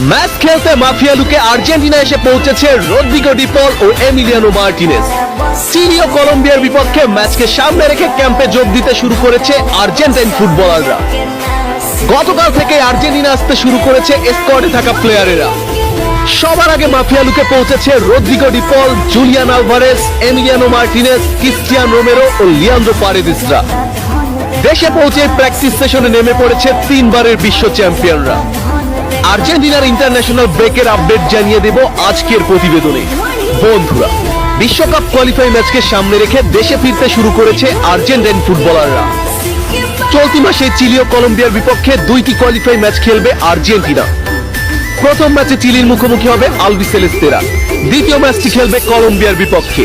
Match খেলতে mafia লুকে Argentina এসে পৌঁছেছে রদ্রিগো ডিপল ও এমিলিয়ানো মার্টিনেজ চিলি ও কলম্বিয়ার বিপক্ষে ম্যাচকে সামনে রেখে ক্যাম্পে যোগ দিতে শুরু করেছে আর্জেন্টাইন ফুটবলাররা। গতকাল থেকে আর্জেন্টিনা আসতে শুরু করেছে স্কোয়াডে থাকা প্লেয়ারেরা। সবার আগে মাফিয়া লুকে পৌঁছেছে Rodrigo De Paul Julian Alvarez, Emiliano Martinez Cristian Romero ও লিয়ান্দ্রো পারেদিসরা। দেশে পৌঁছে প্র্যাকটিস সেশনে নেমে পড়েছে তিনবারের বিশ্ব চ্যাম্পিয়নরা। আর্জেন্টিনার ইন্টারন্যাশনাল ব্রেকের আপডেট জানিয়ে দেব আজকের প্রতিবেদনে। বন্ধুরা, বিশ্বকাপ কোয়ালিফাই ম্যাচকে সামনে রেখে দেশে ফিরতে শুরু করেছে আর্জেন্টাইন ফুটবলাররা। চলতি মাসে চিলি ও কলম্বিয়ার বিপক্ষে দুইটি কোয়ালিফাই ম্যাচ খেলবে আর্জেন্টিনা। প্রথম ম্যাচে চিলির মুখোমুখি হবে আলবি সেলেস্তেরা দ্বিতীয় ম্যাচটি খেলবে কলম্বিয়ার বিপক্ষে।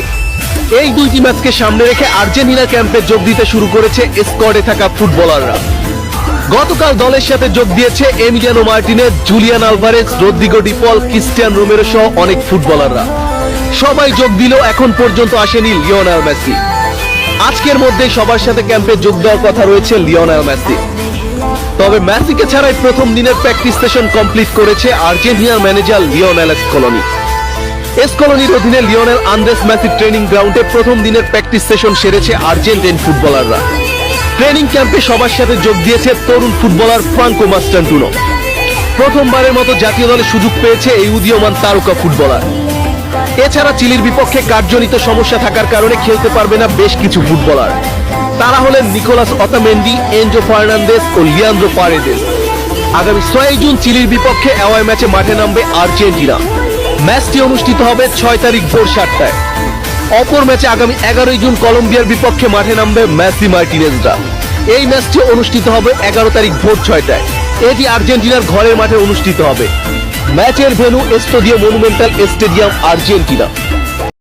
এই দুইটি ম্যাচকে সামনে রেখে আর্জেন্টিনা ক্যাম্পে যোগ দিতে শুরু করেছে স্কোয়াডে থাকা ফুটবলাররা। গতকাল দলের সাথে যোগ দিয়েছে Emiliano Martinez, Julian Alvarez, Rodrigo De Paul Cristian Romero সহ অনেক ফুটবলাররা। সবাই যোগ দিলেও এখন পর্যন্ত আসেনি লিওনাল মেসি। আজকের মধ্যে সবার সাথে ক্যাম্পে যোগ দেওয়ার কথা রয়েছে লিওনাল মেসি। তবে মেসিকে ছাড়াই প্রথম দিনের প্র্যাকটিস সেশন কমপ্লিট করেছে আর্জেন্টিনার ম্যানেজার লিওনেল স্কলনি এসকলনির অধীনে লিওনেল আন্দ্রেস মেসি ট্রেনিং গ্রাউন্ডে প্রথম দিনের প্র্যাকটিস সেশন সেরেছে আর্জেন্টাইন ফুটবলাররা। ট্রেনিং ক্যাম্পে সবার সাথে যোগ দিয়েছে তরুণ ফুটবলার ফ্রাঙ্কো মাস্টান্টুনো। প্রথমবারের মতো জাতীয় দলে সুযোগ পেয়েছে এই উদীয়মান তারকা ফুটবলার। এছাড়া চিলির বিপক্ষে কার্যজনিত সমস্যা থাকার কারণে খেলতে পারবে না বেশ কিছু ফুটবলার। তারা হলেন নিকোলাস অতামেন্ডি, এনজো ফার্নান্দেস ও লিয়ান্দ্রো পারেদেস। আগামী ছয় জুন চিলির বিপক্ষে অ্যাওয়াই ম্যাচে মাঠে নামবে আর্জেন্টিনা। ম্যাচটি অনুষ্ঠিত হবে ছয় তারিখ ভোর সাতটায়। অপর ম্যাচে আগামী এগারোই জুন কলম্বিয়ার বিপক্ষে মাঠে নামবে মেসি মার্টিনেজরা। এই ম্যাচটি অনুষ্ঠিত হবে এগারো তারিখ ভোর ছয়টায়। এটি আর্জেন্টিনার ঘরের মাঠে অনুষ্ঠিত হবে। ম্যাচের venue Estadio Monumental stadium Argentina.